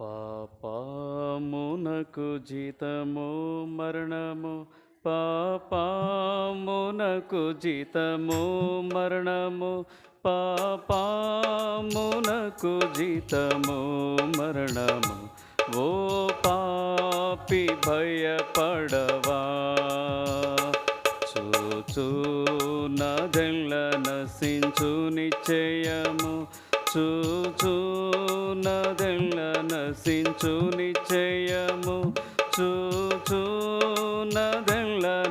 పాపమునకు జీతము మరణము. పాపమునకు జీతము మరణము. పాపమునకు జీతము మరణము. ఓ పాపి భయపడవా? చూచూ నదెల్ల నశించు నిశ్చయము. చూచూ నశించు నిశ్చయము. చూచూ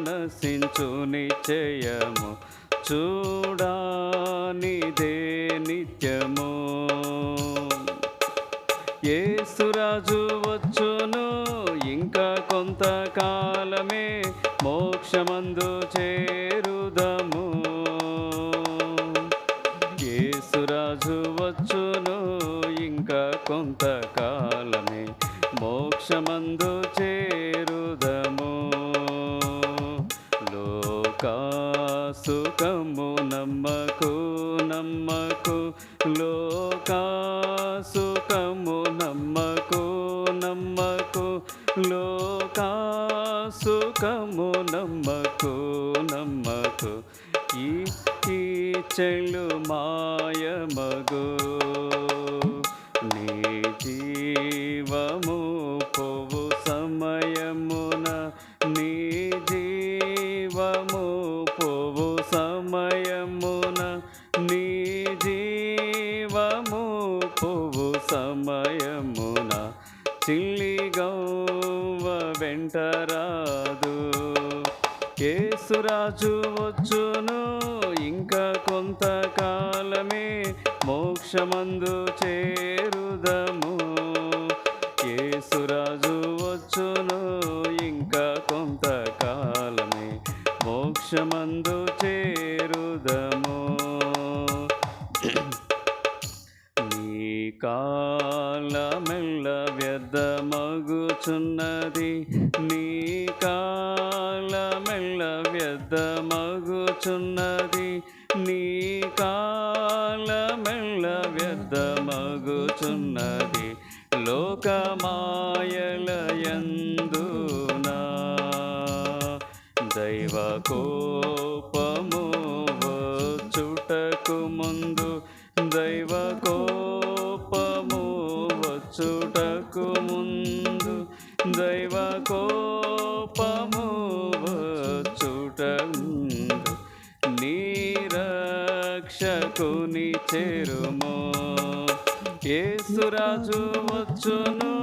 నశించు నిశ్చయము. చూడానిదే నిత్యము. ఏసురాజు వచ్చును ఇంకా కొంతకాలమే మోక్షమందు చేరుదము. రాజు వచ్చును ఇంకా కొంతకాలమే మోక్షమందు చేరుదము. లోకా సుఖము నమ్మకు నమ్మకు. లోకా సుఖము నమ్మకు నమ్మకు. లోకా సుఖము నమ్మకు నమ్మకు. ఈ చెలు చెల్లు మాయమగు నీ జీవము పోవు సమయమున నీ జీవము పోవు సమయమున నీ జీవము పోవు సమయమున. చిల్లిగౌవ వెంటరాదు యేసురాజు వచ్చును. ఇంకా కొంతకాలమే మోక్షమందు చేరుదము. యేసురాజు వచ్చును. ఇంకా కొంతకాలమే మోక్షమందు చేరుదము. నీ కా మగుచున్నది నీ కాలమెల్ల వ్యర్థమగుచున్నది నీ కాలమెల్ల వ్యర్థమగుచున్నది లోకమాయలయందునా దైవ కోపము వచ్చుటకు ముందు దైవ కోపము వచ్చుటకు ముందు దైవ కోపము వచ్చుట ముందు నీరక్షకుని చేరుమో. ఏసురాజు వచ్చును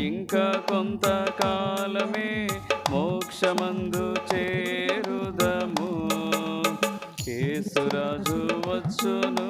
ఇంకా కొంతకాలమే మోక్షమందు చేరుదము. ఏసురాజు వచ్చును